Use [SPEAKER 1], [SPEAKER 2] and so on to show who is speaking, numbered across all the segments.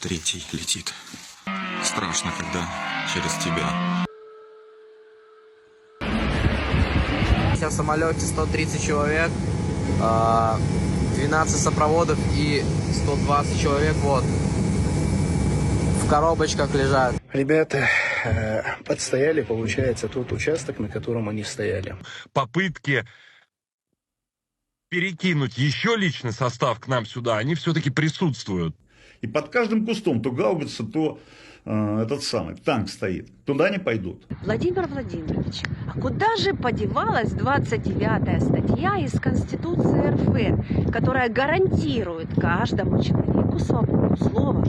[SPEAKER 1] Третий летит. Страшно, когда через тебя.
[SPEAKER 2] Сейчас в самолете 130 человек, а, 12 сопроводов и 120 человек вот в коробочках лежат.
[SPEAKER 3] Ребята э, подстояли, получается, тот участок, на котором они стояли.
[SPEAKER 4] попытки перекинуть еще личный состав к нам сюда, они все-таки присутствуют.
[SPEAKER 5] И под каждым кустом то гаубица, то э, этот самый танк стоит. Туда не пойдут.
[SPEAKER 6] Владимир Владимирович, а куда же подевалась 29 статья из Конституции РФ, которая гарантирует каждому человеку свободу слова?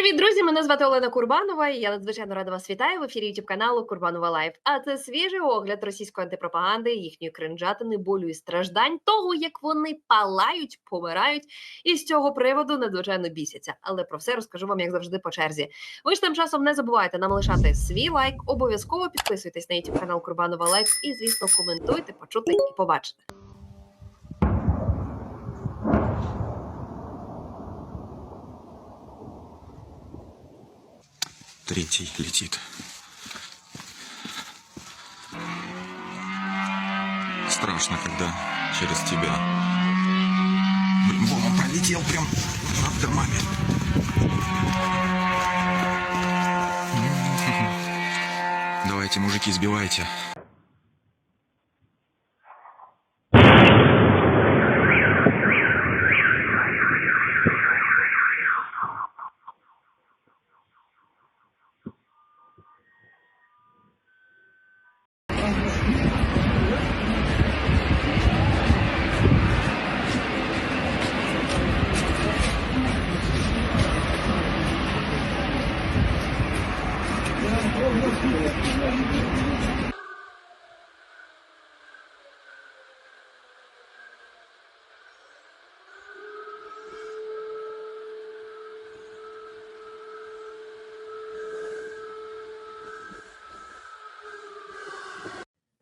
[SPEAKER 7] Привіт, друзі! Мене звати Олена Курбанова. і Я надзвичайно рада вас вітаю в ефірі youtube каналу Курбанова Лайф. А це свіжий огляд російської антипропаганди, їхньої кринжатини, болю і страждань, того як вони палають, помирають, і з цього приводу надзвичайно бісяться. Але про все розкажу вам як завжди по черзі. Ви ж тим часом не забувайте нам лишати свій лайк, обов'язково підписуйтесь на youtube канал Курбанова Лайф і, звісно, коментуйте, почути і побачите.
[SPEAKER 1] Третий летит. Страшно, когда через тебя. Блин, вон он пролетел прям над домами. Давайте, мужики, сбивайте.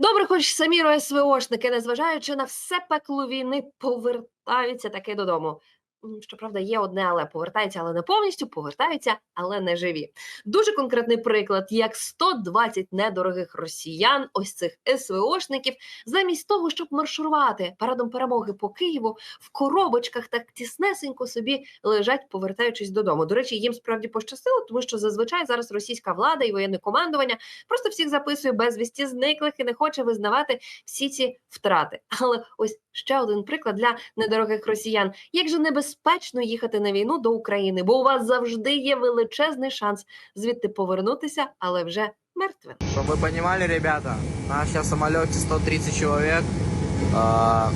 [SPEAKER 7] Добре, хоч самі РСВОшники, незважаючи на все пекло війни, повертаються таки додому. Щоправда, є одне, але повертаються, але не повністю, повертаються, але не живі. Дуже конкретний приклад, як 120 недорогих росіян, ось цих СВОшників, замість того, щоб маршурувати парадом перемоги по Києву, в коробочках так тіснесенько собі лежать, повертаючись додому. До речі, їм справді пощастило, тому що зазвичай зараз російська влада і воєнне командування просто всіх записує безвісті зниклих і не хоче визнавати всі ці втрати. Але ось ще один приклад для недорогих росіян. Як же небезпечно їхати на війну до України, бо у вас завжди є величезний шанс звідти повернутися, але вже мертвим.
[SPEAKER 2] Чтобы вы понимали, ребята, у нас сейчас в самолете 130 человек, а,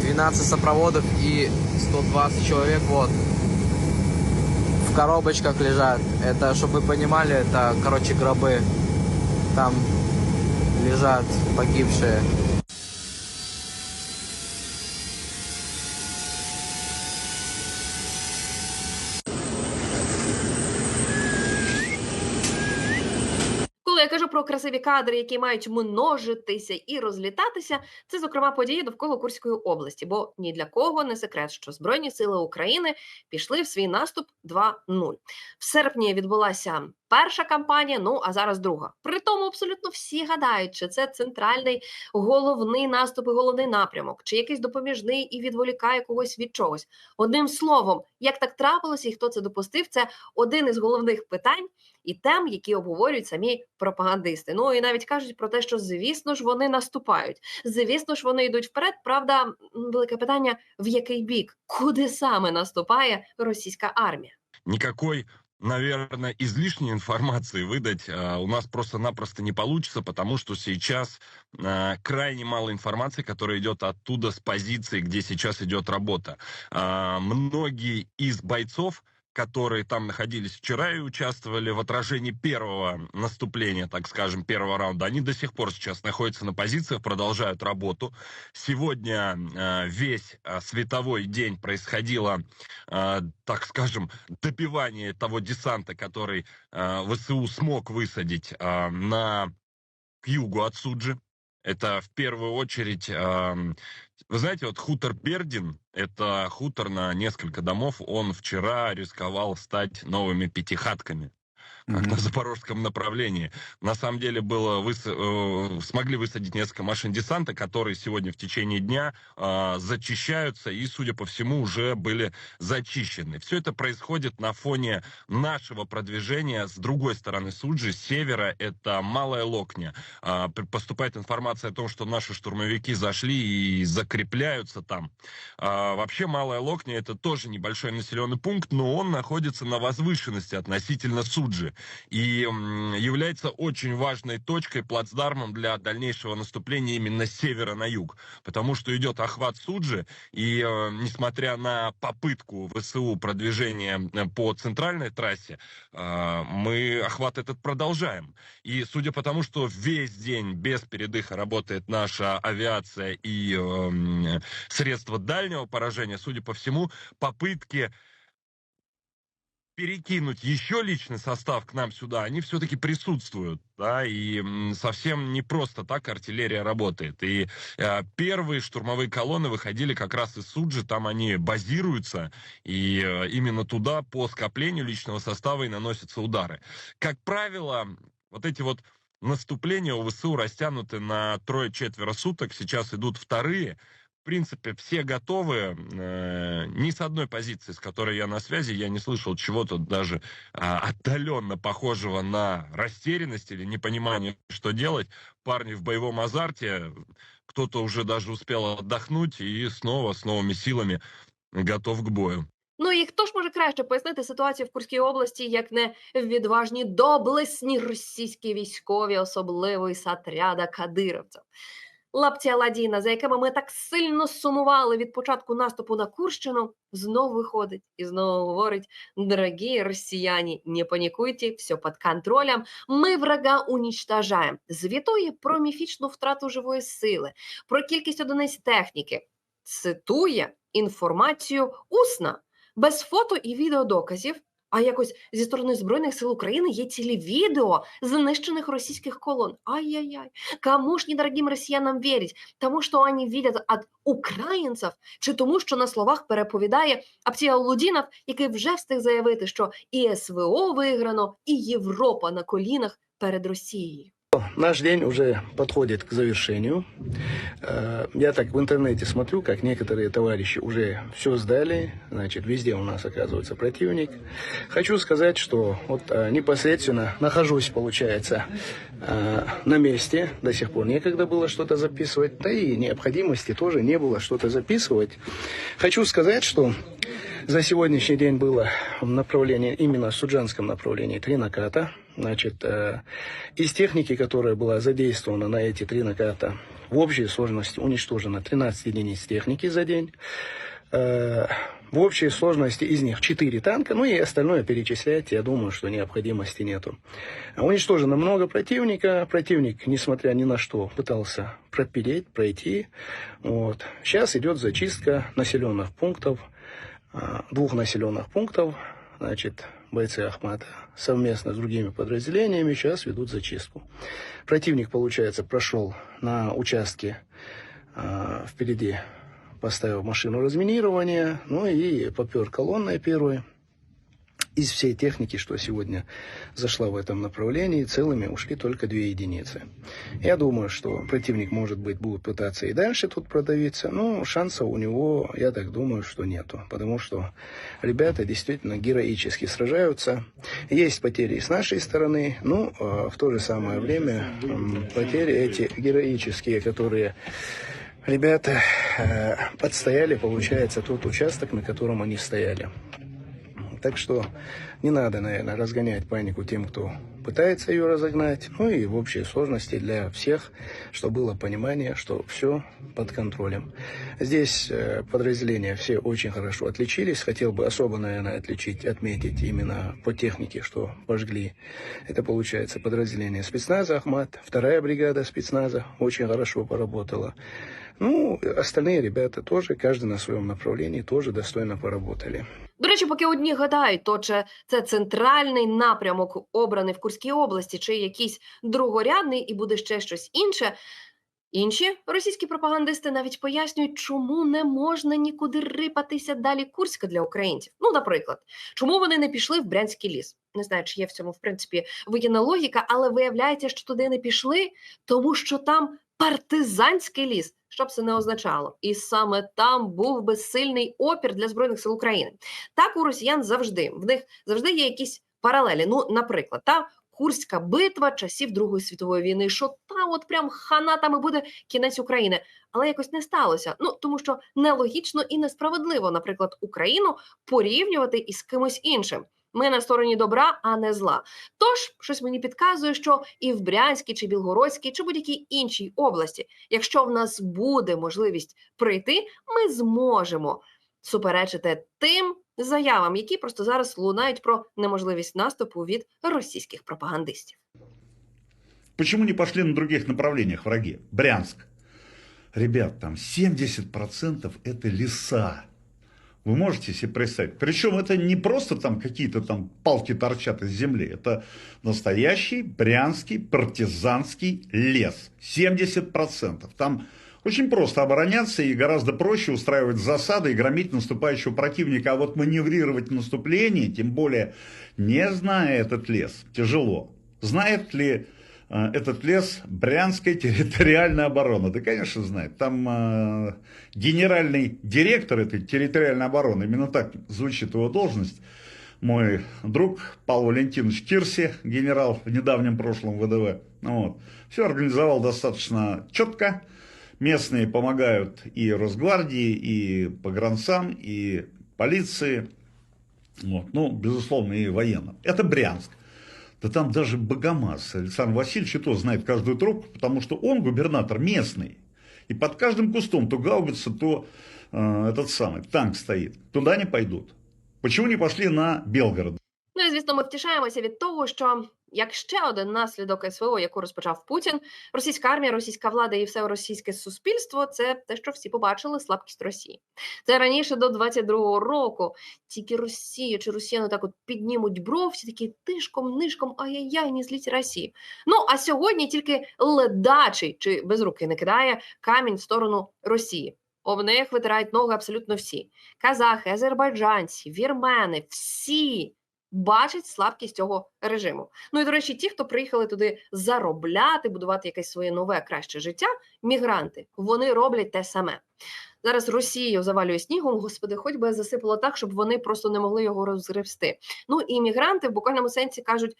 [SPEAKER 2] 12 сопроводов и 120 человек вот в коробочках лежат. Это, чтобы вы понимали, это, короче, гробы. Там лежат погибшие.
[SPEAKER 7] Про красиві кадри, які мають множитися і розлітатися, це зокрема події довкола Курської області. Бо ні для кого не секрет, що Збройні сили України пішли в свій наступ 2.0. В серпні відбулася перша кампанія, ну а зараз друга. При тому абсолютно всі гадають, чи це центральний головний наступ і головний напрямок, чи якийсь допоміжний і відволікає когось від чогось. Одним словом, як так трапилося і хто це допустив, це один із головних питань і тем, які обговорюють самі пропагандисти. Ну і навіть кажуть про те, що звісно ж вони наступають. Звісно ж, вони йдуть вперед. Правда, велике питання: в який бік, куди саме наступає російська армія?
[SPEAKER 4] Никакой, наверное, излишней информации выдать а, у нас просто-напросто не получится, потому что сейчас а, крайне мало информации, которая идет оттуда с позиции, где сейчас идет работа. А, многие из бойцов которые там находились вчера и участвовали в отражении первого наступления, так скажем, первого раунда, они до сих пор сейчас находятся на позициях, продолжают работу. Сегодня э, весь э, световой день происходило, э, так скажем, добивание того десанта, который э, ВСУ смог высадить э, на к югу от Суджи. Это в первую очередь, ам, вы знаете, вот хутор Бердин, это хутор на несколько домов, он вчера рисковал стать новыми пятихатками на запорожском направлении. На самом деле было выс- э, смогли высадить несколько машин десанта, которые сегодня в течение дня а, зачищаются и, судя по всему, уже были зачищены. Все это происходит на фоне нашего продвижения с другой стороны Суджи, с севера, это Малая Локня. П- поступает информация о том, что наши штурмовики зашли и закрепляются там. А, вообще Малая Локня это тоже небольшой населенный пункт, но он находится на возвышенности относительно Суджи и является очень важной точкой, плацдармом для дальнейшего наступления именно с севера на юг, потому что идет охват Суджи, и э, несмотря на попытку ВСУ продвижения э, по центральной трассе, э, мы охват этот продолжаем. И судя по тому, что весь день без передыха работает наша авиация и средства дальнего поражения, судя по всему, попытки перекинуть еще личный состав к нам сюда, они все-таки присутствуют, да, и совсем не просто так артиллерия работает. И э, первые штурмовые колонны выходили как раз из Суджи, там они базируются, и э, именно туда по скоплению личного состава и наносятся удары. Как правило, вот эти вот наступления у ВСУ растянуты на трое-четверо суток, сейчас идут вторые, в принципе, все готовы. Э, ни с одной позиции, с которой я на связи, я не слышал чего-то даже а, отдаленно похожего на растерянность или непонимание, что делать. Парни в боевом азарте, кто-то уже даже успел отдохнуть и снова с новыми силами готов к бою.
[SPEAKER 7] Ну і хто ж може краще пояснити ситуацію в Курській області, як не відважні доблесні російські військові, особливо із отряда кадировців? Лапці Аладдіна, за якими ми так сильно сумували від початку наступу на Курщину, знову виходить і знову говорить: дорогі росіяни, не панікуйте, все під контролем. Ми врага унічтажаємо. Звітує про міфічну втрату живої сили, про кількість одиниць техніки, цитує інформацію усно без фото і відеодоказів. А якось зі сторони Збройних сил України є цілі відео знищених російських колон. Ай-яй-яй. Кому ж недорогим росіянам вірять? Тому що вони вірять від українців, чи тому, що на словах переповідає Аптія Лудінов, який вже встиг заявити, що і СВО виграно, і Європа на колінах перед Росією.
[SPEAKER 3] Наш день уже подходит к завершению. Э, Я так в интернете смотрю, как некоторые товарищи уже все сдали, значит, везде у нас оказывается противник. Хочу сказать, что вот э, непосредственно нахожусь, получается, э, на месте. До сих пор некогда было что-то записывать, да и необходимости тоже не было что-то записывать. Хочу сказать, что за сегодняшний день было в направлении, именно в суджанском направлении, три наката. Значит, э, из техники, которая была задействована на эти три наката, в общей сложности уничтожено 13 единиц техники за день. Э, в общей сложности из них 4 танка, ну и остальное перечислять, я думаю, что необходимости нету. Уничтожено много противника. Противник, несмотря ни на что, пытался пропилить, пройти. Вот. Сейчас идет зачистка населенных пунктов, а, двух населенных пунктов. Значит, бойцы Ахмата совместно с другими подразделениями сейчас ведут зачистку. Противник, получается, прошел на участке а, впереди, поставил машину разминирования, ну и попер колонной первой. Из всей техники, что сегодня зашла в этом направлении, целыми ушли только две единицы. Я думаю, что противник, может быть, будет пытаться и дальше тут продавиться, но шансов у него, я так думаю, что нету. Потому что ребята действительно героически сражаются. Есть потери с нашей стороны, но э, в то же самое время потери эти героические, которые ребята э, подстояли, получается, тот участок, на котором они стояли. Так что не надо, наверное, разгонять панику тем, кто пытается ее разогнать. Ну и в общей сложности для всех, чтобы было понимание, что все под контролем. Здесь э, подразделения все очень хорошо отличились. Хотел бы особо, наверное, отличить, отметить именно по технике, что пожгли. Это получается подразделение спецназа Ахмат, вторая бригада спецназа очень хорошо поработала. Ну, остальные ребята тоже, каждый на своем направлении, тоже достойно поработали.
[SPEAKER 7] До речі, поки одні гадають, то чи це центральний напрямок обраний в Курській області, чи якийсь другорядний і буде ще щось інше. Інші російські пропагандисти навіть пояснюють, чому не можна нікуди рипатися далі Курська для українців. Ну, наприклад, чому вони не пішли в Брянський ліс? Не знаю, чи є в цьому в принципі воєнна логіка, але виявляється, що туди не пішли, тому що там партизанський ліс. Що б це не означало, і саме там був би сильний опір для збройних сил України. Так у росіян завжди в них завжди є якісь паралелі. Ну, наприклад, та Курська битва часів Другої світової війни, що та от прям ханатами буде кінець України, але якось не сталося. Ну тому що нелогічно і несправедливо, наприклад, Україну порівнювати із кимось іншим. Ми на стороні добра, а не зла. Тож щось мені підказує, що і в Брянській, чи Білгородській, чи будь-якій іншій області, якщо в нас буде можливість прийти, ми зможемо суперечити тим заявам, які просто зараз лунають про неможливість наступу від російських пропагандистів.
[SPEAKER 5] Почему не пошли на других направлениях враги? Брянск. Ребят, там 70% это леса. Вы можете себе представить? Причем это не просто там какие-то там палки торчат из земли. Это настоящий брянский партизанский лес. 70%. Там очень просто обороняться и гораздо проще устраивать засады и громить наступающего противника. А вот маневрировать в наступлении, тем более не зная этот лес, тяжело. Знает ли этот лес Брянская территориальная оборона? Да, конечно, знает. Там э, генеральный директор этой территориальной обороны, именно так звучит его должность, мой друг Павел Валентинович Кирси, генерал в недавнем прошлом ВДВ. Вот. Все организовал достаточно четко. Местные помогают и Росгвардии, и погранцам, и полиции. Вот. Ну, безусловно, и военным. Это Брянск. Да там даже Богомаз Александр Васильевич и то знает каждую трубку, потому что он губернатор местный. И под каждым кустом то гаубица, то э, этот самый танк стоит. Туда не пойдут. Почему не пошли на Белгород?
[SPEAKER 7] Ну і звісно, ми втішаємося від того, що як ще один наслідок СВО, яку розпочав Путін, російська армія, російська влада і все російське суспільство це те, що всі побачили слабкість Росії. Це раніше до 22-го року. Тільки Росія чи Росіяни так от піднімуть бров, всі такі тишком, нишком, ай-яй-яй, не зліть Росію. Ну а сьогодні тільки ледачий чи без руки не кидає камінь в сторону Росії. Об них витирають ноги абсолютно всі: казахи, азербайджанці, вірмени, всі бачать слабкість цього режиму. Ну і до речі, ті, хто приїхали туди заробляти, будувати якесь своє нове краще життя, мігранти, вони роблять те саме. Зараз Росію завалює снігом, господи, хоч би засипало так, щоб вони просто не могли його розгребсти. Ну і мігранти в буквальному сенсі кажуть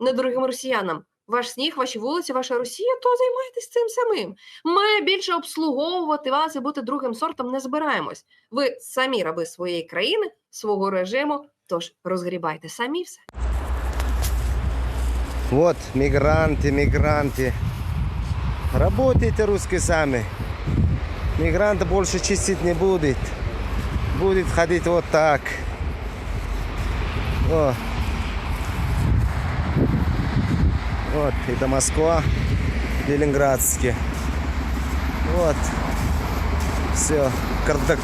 [SPEAKER 7] недорогим росіянам. Ваш сніг, ваші вулиці, ваша Росія, то займайтесь цим самим. Ми більше обслуговувати вас і бути другим сортом не збираємось. Ви самі раби своєї країни, свого режиму, тож розгрібайте самі все.
[SPEAKER 8] Вот, мигранты, мигранты. Работайте русские сами. Мигранты больше чистить не будет. Будет ходить вот так. О. Вот, это Москва, Ленинградский. Вот. Все, кардак.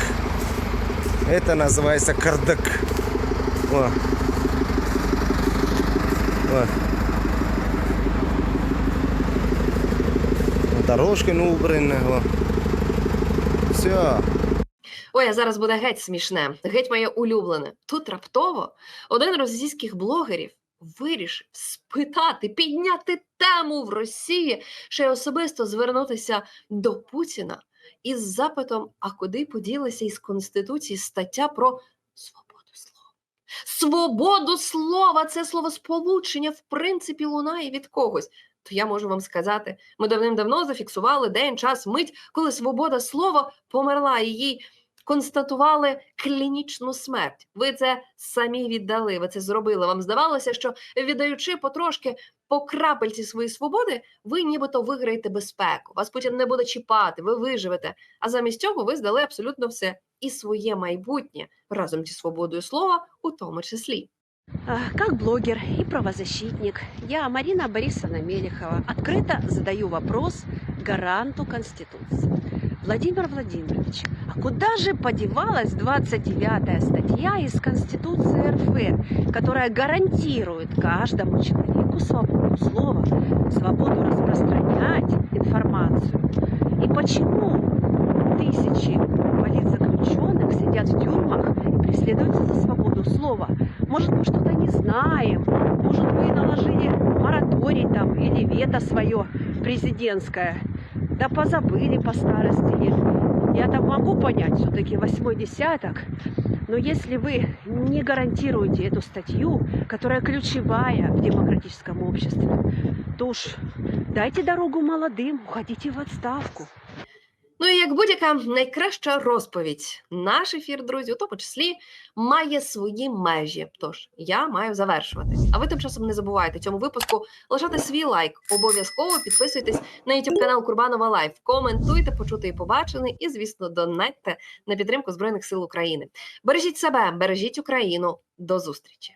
[SPEAKER 8] Это называется кардак. О. Вот. Дорожка не убрана. Все.
[SPEAKER 7] Ой, а зараз буде геть смішне, геть моє улюблене. Тут раптово один російських блогерів вирішив спитати, підняти тему в Росії, ще й особисто звернутися до Путіна із запитом: а куди поділася із Конституції стаття про свободу? Свободу слова це словосполучення, в принципі, лунає від когось. То я можу вам сказати, ми давним-давно зафіксували день, час, мить, коли свобода слова померла, і їй констатували клінічну смерть. Ви це самі віддали, ви це зробили. Вам здавалося, що віддаючи потрошки по крапельці свої свободи, ви нібито виграєте безпеку. Вас потім не буде чіпати, ви виживете. А замість цього ви здали абсолютно все і своє майбутнє разом зі свободою слова, у тому числі.
[SPEAKER 6] А, Как блогер и правозащитник, я, Марина Борисовна Мелехова, открыто задаю вопрос гаранту Конституции. Владимир Владимирович, а куда же подевалась 29 статья из Конституции РФ, которая гарантирует каждому человеку Почему свободу слова, свободу распространять информацию? И почему тысячи политзаключенных сидят в тюрьмах и преследуются за свободу слова? Может, мы что-то не знаем? Может, вы наложили мораторий там или вето свое президентское? Да позабыли по старости лет. Я там могу понять, все-таки восьмой десяток. Но если вы не гарантируете эту статью, которая ключевая в демократическом обществе, то уж дайте дорогу молодым, уходите в отставку.
[SPEAKER 7] Ну і як будь-яка найкраща розповідь, наш ефір, друзі, у тому числі має свої межі. Тож я маю завершувати. А ви тим часом не забувайте цьому випуску лишати свій лайк. Обов'язково підписуйтесь на youtube канал Курбанова Лайф. Коментуйте, почути і побачене, і звісно, донатьте на підтримку Збройних сил України. Бережіть себе, бережіть Україну. До зустрічі!